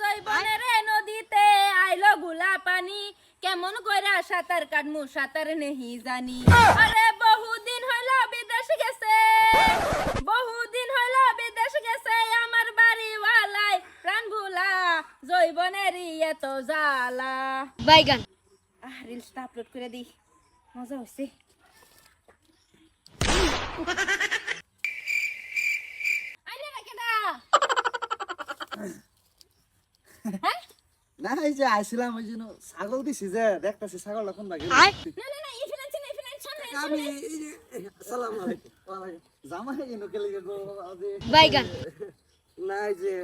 রে নদীতে আইলো গুলা পানি কেমন কইরা সাঁতার কাটমু সাঁতার নেহি জানি। আরে বহুদিন হইল বিদেশ গেছে। বহুদিন হইল বিদেশ গেছে আমার বাড়ি ওয়ালাই প্রাণ ভুলা জৈবনেরই এত জ্বালা। বাইগান। আহ রিলসটা আপলোড করে দিই। মজা হচ্ছে আইলে না এই যে আইছিলাম ওই জন্য ছাগল দিছি যে দেখতেছি ছাগলটা কোন ভাগে। না না না ইফিনান্স না ইফিনান্স সামনে আমি এই আসসালামু আলাইকুম। ওয়ালাইকুম জামাই এনো কেলে গো আজি বাইগান না এই যে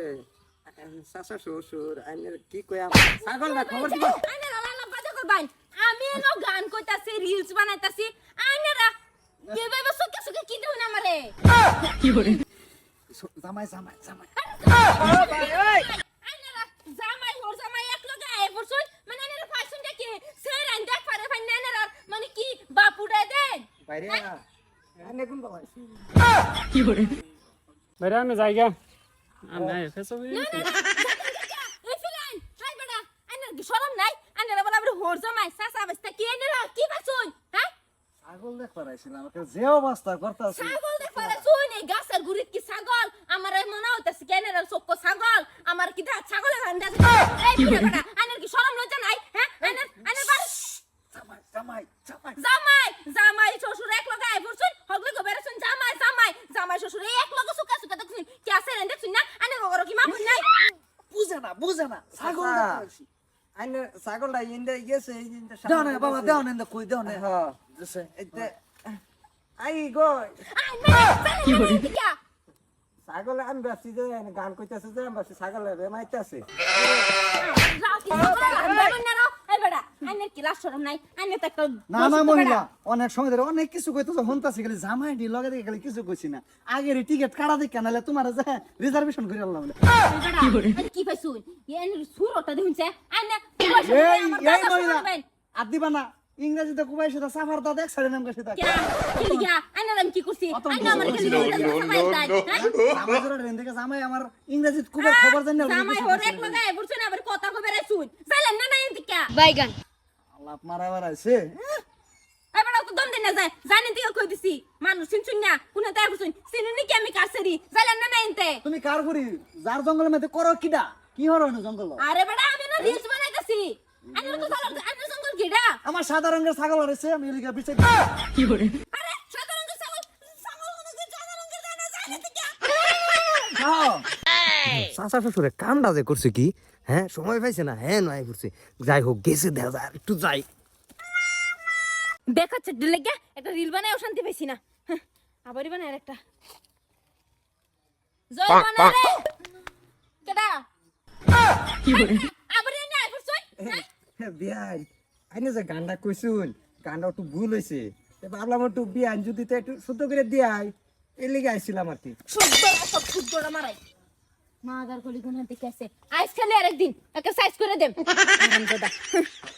শাশা শ্বশুর আইনের কি কই ছাগল না খবর দিবা? আইনে না না বাজে করবাই আমি এনো গান কইতাছি রিলস বানাইতাছি। আইনেরা কে ভাই সুকে সুকে কি দেউ না আমারে? জামাই জামাই জামাই আইনেরা জামাই ওর জামাই এক লগে আয় বসুন মানে আইনেরা ফাইসুন দেখি সের আইন দেখ পারে ফাইন আইনেরা মানে কি বাপুড়ে দেন বাইরে আমি আইনের কি শরম নাই আইনেরা বলা বড় হোর জামাই সাসা বস্তা কি আইনেরা কি বাসুন হ্যাঁ ছাগল দেখবার আইছিলাম আমাকে যে অবস্থা করতাছি ছাগল দেখারে শুন এই গাছের গুড়িত কি ছাগল আমার মনে হইতাছে কেন চোখ ছাগল আমার কি ছাগলের ভান্ডা এই বেটা আইনের কি শরম লজ্জা নাই হ্যাঁ আইনের আইনের বাড়ি জামাই জামাই জামাই জামাই জামাই শ্বশুর এক লগে আই পড়ছুন হগলে গো বেরছুন জামাই জামাই জামাই শ্বশুর এই এক লগে সুকা সুকা দেখছুন কি আছে রে দেখছুন না আইনের গরো কি মাপুন নাই না ছাগল আচ্ছা। আইনে ছাগলটা ইন্দে গেছে ইন্দে দেও না বাবা দেও না কই দেও না হ্যাঁ দিছে আই গো আই কি ছাগল আমি ব্যস্ত যে গান কইতাছে যে আমি ছাগল বেমাইতাছে আইনের কি লাশ শরম নাই? আইনের তো একটা না না মহিলা। অনেক সময় ধরে অনেক কিছু কইতেছে শুনতাছি খালি জামাই ডি লগে দেখে খালি কিছু কইছি না। আগের টিকিট কাটা দেখে নালে তোমার যে রিজার্ভেশন করে আল্লাহ বলে। কি করে কি পাইছুন এন সুরটা দেখুনছে আইনে এই এই মহিলা আর দিবা না ইংরেজিতে কুবাই সেটা সাফার সাড়ে নাম কাছে আইনে কি? করছি? আইনে আমার জামাই আমার ইংরেজিতে কুবার খবর জানি জামাই ওর এক লাগায় বুঝছ না? আবার কথা কবে রে জানেন না না এদিকে বাইগান। মারা মারা আছে। এবার তো দম দিন না যায় জানেন থেকে কই দিছি। মানুষ শুনছুন না কোন তাই বুঝুন চিনুন কি আমি কাছেরি জানেন না না এনতে? তুমি কার করি যার জঙ্গলের মধ্যে করো কিডা? কি হলো না জঙ্গল আরে বেটা আমি না রিলস বানাইতাছি। আইনে তো জানো আইনে জঙ্গল গিডা আমার সাদা রঙের ছাগল রয়েছে আমি এলিগা বিচার আরে সাদা রঙের ছাগল ছাগল কোন সাদা রঙের যায় না জানেন থেকে চাচা শ্বশুরে কামটা যে করছে কি? হ্যাঁ সময় পাইছে না? হ্যাঁ নয় করছে যাই হোক গেছে দেখা যায় আর একটু যাই। দেখাচ্ছে লেগে একটা রিল বানায় শান্তি পাইছি না। হ্যাঁ, আবারই বানায় একটা জয় বানা রে কেডা? আবার এনে আই পড়ছই বিয়াই। আইনে যে গানটা কইছুন গানটা একটু ভুল হয়েছে ভাবলাম একটু বিয়ান যদি তো একটু শুদ্ধ করে দিয়াই এই লেগে আইছিলাম আর কি। শুদ্ধ সব শুদ্ধটা মারাই। মাদার কলি গুণ দিকে আছে। আইস খালি আরেকদিন একটা সাইজ করে দেব।